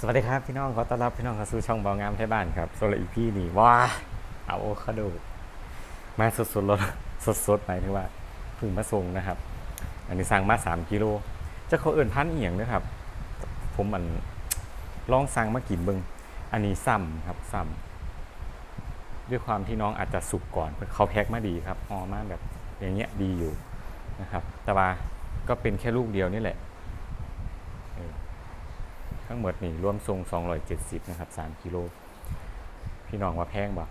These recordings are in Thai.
สวัสดีครับพี่น้องขอต้อนรับพี่น้องเข้าสู่ช่องเบางามไทยบ้านครับโซลอีพี่นี่ว้าเอาโอคาโดมาสดๆเลยสดๆหมายถึงว่าเพึ่งมาส่งนะครับ อันนี้สั่งมา3กิโลจะเขาเอื่นพันเอียงนะครับ ผมมันลองสั่งมากินเบิงอันนี้ซ้ำครับซ้ำด้วยความที่น้องอาจจะสุกก่อนเขาแพ็คมาดีครับหอมาแบบอย่างเงี้ยดีอยู่นะครับ แต่ว่าก็เป็นแค่ลูกเดียวนี่แหละ ทั้งหมดนี่รวมทรง270 นะครับ 3 กิโล พี่น้องว่าแพงบ่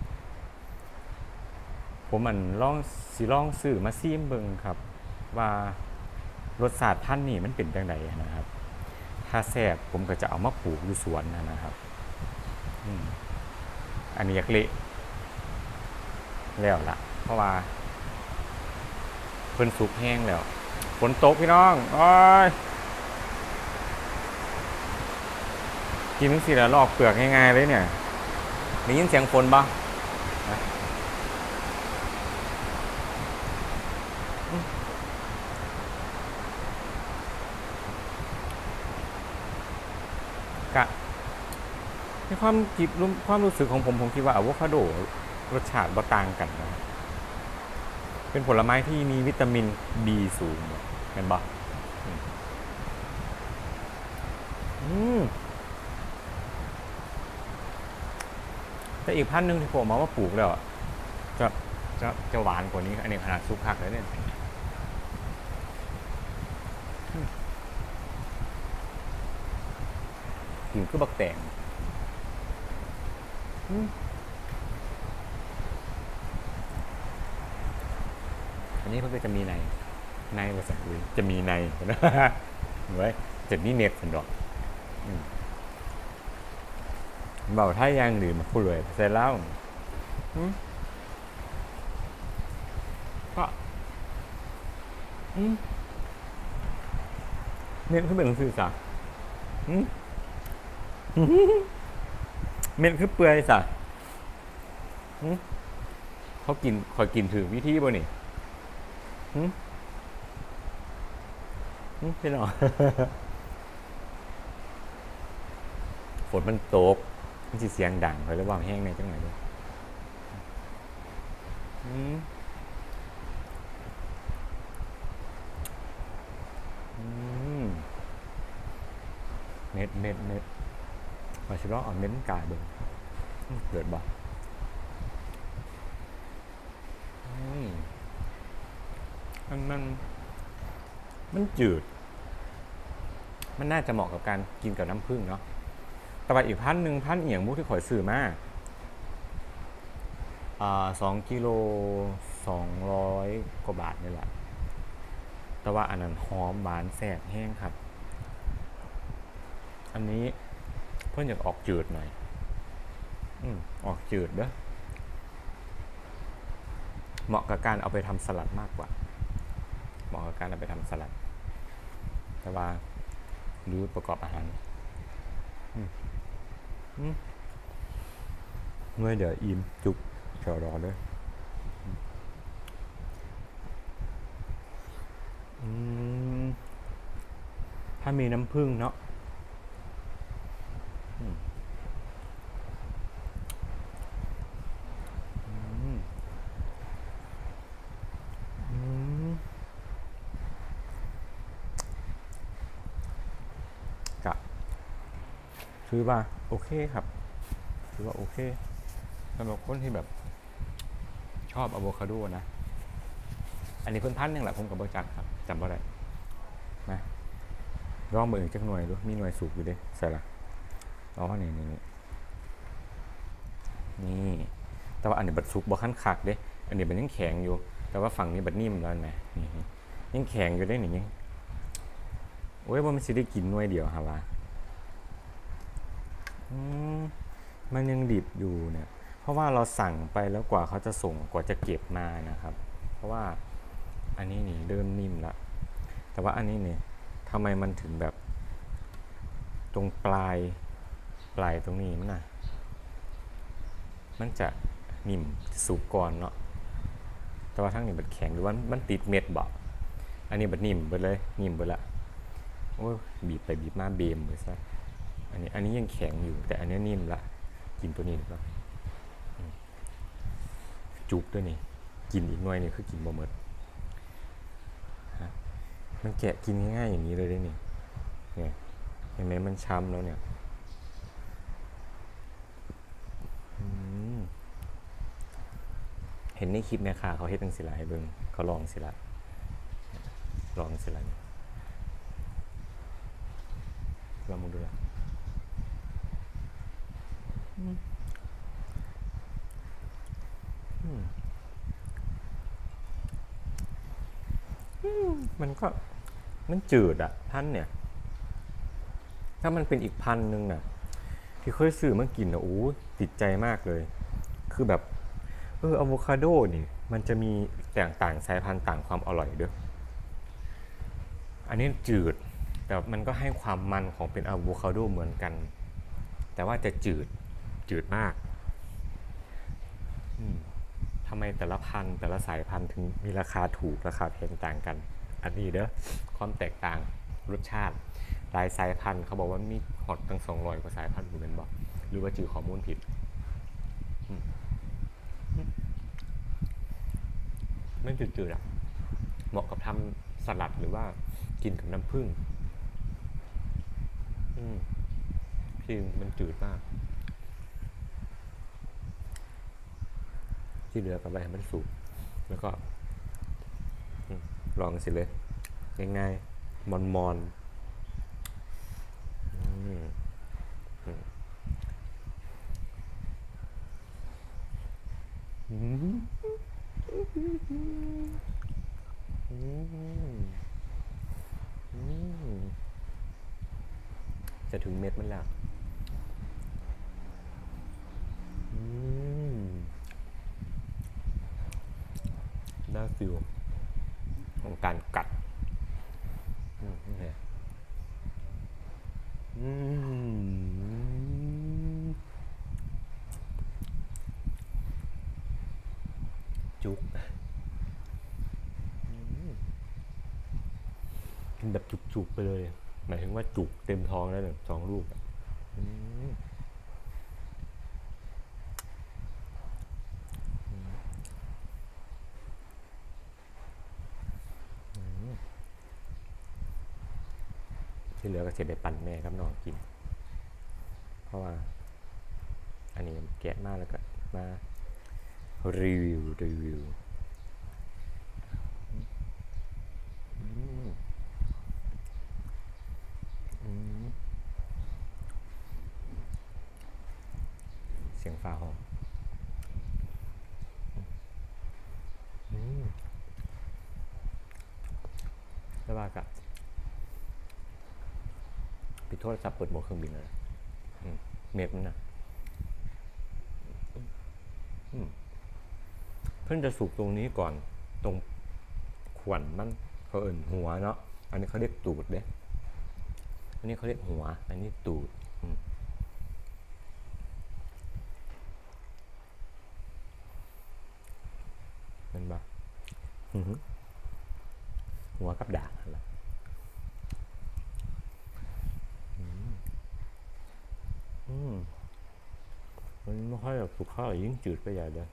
ผมมันลองสิลองซื้อมาซีมเบิงครับ ว่ารสชาติพันธุ์นี่มันเป็นจังไดนะครับ ถ้าแซ่บผมก็จะเอามาปลูกอยู่สวนนะครับอันนี้อยากเละแล้วล่ะ เพราะว่าเพิ่นสุกแห้งแล้วฝนตกพี่น้อง โอ้ย กินทั้งสี่แล้วลอกเปลือกง่ายๆเลยเนี่ยได้ยินเสียงฝนปะกะในความคิดรู้ความรู้สึกของผม ผมคิดว่าอะโวคาโดรสชาติบ่ต่างกันนะเป็นผลไม้ที่มีวิตามิน B สูงเห็นปะอืมอืม แต่อีกพันหนึ่งที่ผมเอามาปลูกแล้วจะจะจะหวานกว่านี้ อันนี้ขนาดซุปคักเลยเนี่ยกลิ่นคือบักแตงอันนี้เพิ่งก็จะมีใน ในภาษาอื่นจะมีในนะเว้ยจะมีเน็ตสันดอก อืม bảo thái ăn thì mà cô lùi xe lao ừ. Có. Ừ. Miệng cứ bình sư sao ừ. Miệng cứ เปื่อยสะอืมเขากินคอยกินถือวิธีบ่นี่หืมหืมพี่น้องฝนมันตก มันสิเสียงดังไปแล้วว่าแห้งในจังไหนด้วยอืมอืมเม็ดเม็ดเม็ดมาชิลล์เอาเม็ดกายเบิ่งอืมเกิดบ่อืมมันมัน มันจืด มันน่าจะเหมาะกับการกินกับน้ำผึ้งเนาะ แต่ว่าอีกพันหนึ่งพันเอียงมุกที่ข่อยซื้อมาสองกิโลสองร้อยกว่าบาทนี่แหละ แต่ว่าอันนั้นหอมหวานแซ่บแห้งครับ อันนี้เพื่อนอยากออกจืดหน่อย อืมออกจืดเด้อ เหมาะกับการเอาไปทำสลัดมากกว่า เหมาะกับการเอาไปทำสลัด แต่ว่าหรือประกอบอาหารเมื่อเดี๋ยวอิ่ม จุกเฉรอเลยอืมถ้ามีน้ำผึ้งเนาะอืมอืมอืมกะ ซื้อป่ะโอเคครับถือว่าโอเคสำหรับคนที่แบบชอบอะโวคาโดนะ อันนี้เพิ่นพันหนึ่งแหละผมกับบจักครับจำบ่ได้นะลองเบิ่งอีกจักหน่วยดูมีหน่วยสูบอยู่ด้ใส่ละลองว่านี่นี่นี่นี่แต่ว่าอันนี้บัดสุกบ่ขั้นคักเด้อันนี้มันยังแข็งอยู่ แต่ว่าฝั่งนี้บัดนิ่มแล้วนะนี่ยังแข็งอยู่ได้หนี่ยังโอ้ยว่ามันสิได้กินหน่วยเดียวฮะวะ มันยังดิบอยู่เนี่ย เพราะว่าเราสั่งไปแล้วกว่าเขาจะส่งกว่าจะเก็บมานะครับ เพราะว่าอันนี้นี่เริ่มนิ่มละแต่ว่าอันนี้เนี่ยทำไมมันถึงแบบ ตรงปลายปลายตรงนี้มันนะมันจะนิ่มสุกก่อนเนาะแต่ว่าทั้งนี้มันแข็งหรือว่ามันติดเม็ดบ่อันนี้มันนิ่มไปเลยนิ่มไปละโอ้บีบไปบีบมาเบมไปซะ อันนี้อันนี้ยังแข็งอยู่ แต่อันนี้นิ่มละ กินตัวนี้ดีกว่าอืมจุกด้วยนี่ กินอีกหน่อยนี่คือกินบ่หมดฮะมันแกะกินง่ายอย่างนี้เลยได้นี่เนี่ยเห็นไหมมันช้ำแล้วเนี่ยเห็นในคลิปแม่ค้าเขาเฮ็ดจังสิละให้เบิ่งเขาลองสิละลองสิละนี่ลองมาดูละ มันก็มันจืดอะพันเนี่ย ถ้ามันเป็นอีกพันหนึ่งน่ะ ที่เคยซื้อมากินนะโอ้ติดใจมากเลย คือแบบเอออะโวคาโดนี่ มันจะมีแตกต่างสายพันธุ์ต่างความอร่อยด้วย อันนี้จืด แต่มันก็ให้ความมันของเป็นอะโวคาโดเหมือนกัน แต่ว่าจะจืด จืดมากอืมทำไมแต่ละพันธุ์แต่ละสายพันธุ์ถึงมีราคาถูกราคาแพงต่างกัน อันนี้เด้อความแตกต่างรสชาติหลายสายพันธุ์เขาบอกว่ามีฮอตตั้ง200กว่าสายพันธุ์อยู่เป็นบอกหรือว่าจือข้อมูลผิดมไม่จืดๆอะเหมาะกับทำสลัดหรือว่ากินกับน้ำผึ้งอืมที่มันจืดมาก ที่เหลือกับไปให้มันสุกแล้วก็อืมลองสิเลยง่ายๆมอนมอนอืมอืมจะถึงเม็ดมันแล้วอืม น่าฟิลของการกัดจุกกินแบบจุกๆไปเลย หมายถึงว่าจุกเต็มท้องแล้วหนึ่งสองลูกอะอืม ที่เหลือก็จะได้ปั่นแม่กับน้องกิน เพราะว่า อันนี้แกะมากแล้วก็มารีวิวรีวิวเสียงฟ้าหองอืมแล้วว่ากับ ปิด โทรศัพท์เปิดโหมดเครื่องบินเลยอืมเมฟนั่นนะเพิ่งจะสูบตรงนี้ก่อนตรงขวัญมันเขาเอิ่นหัวเนาะอันนี้เขาเรียกตูดเด้อันนี้เขาเรียกหัว อันนี้ตูดเป็นปะอือหือหัวกับด่างนั่นแหละอืม มันไม่ค่อยแบบสุกข้าวยิ่งจืดไปใหญ่เลย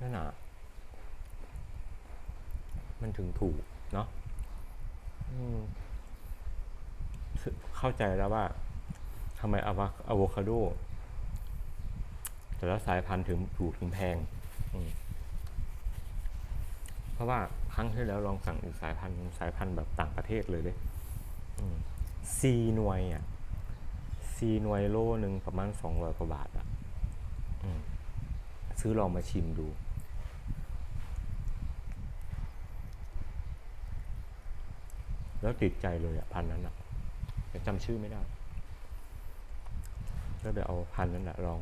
นั่นน่ะ มันถึงถูกเนาะเข้าใจแล้วว่าทำไมอะวะอะโวคาโดแต่ละสายพันธุ์ถึงถูกถึงแพง เพราะว่าครั้งที่แล้วลองสั่งอีกสายพันธุ์สายพันธุ์แบบต่างประเทศเลยเด้ ซีหน่วยอะซีหน่วยโลหนึ่งประมาณสองร้อยกว่าบาทอะอซื้อลองมาชิมดู แล้วติดใจเลยอะ พันนั้นอะแต่จำชื่อไม่ได้ก็เดี๋ยวเอาพันนั้นแหละลอง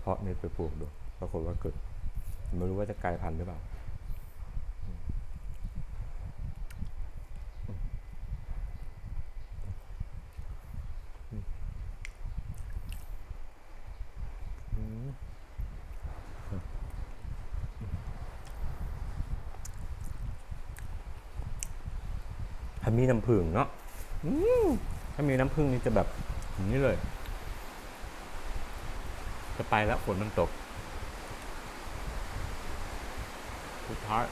เพาะเม็ดไปปลูกดู ปรากฏว่าเกิด ไม่รู้ว่าจะกลายพันธุ์หรือเปล่า ถ้า มีน้ำผึ้งเนาะถ้ามีน้ำผึ้งนี่จะแบบอย่างนี้เลย จะไปแล้วฝนมันตก สุดท้าย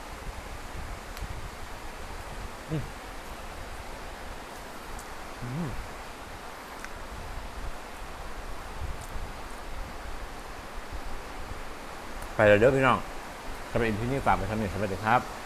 ไปเลยเด้อพี่น้องสำหรับอินที่นี่ฝากไปทำหนึ่งสวัสดีครับ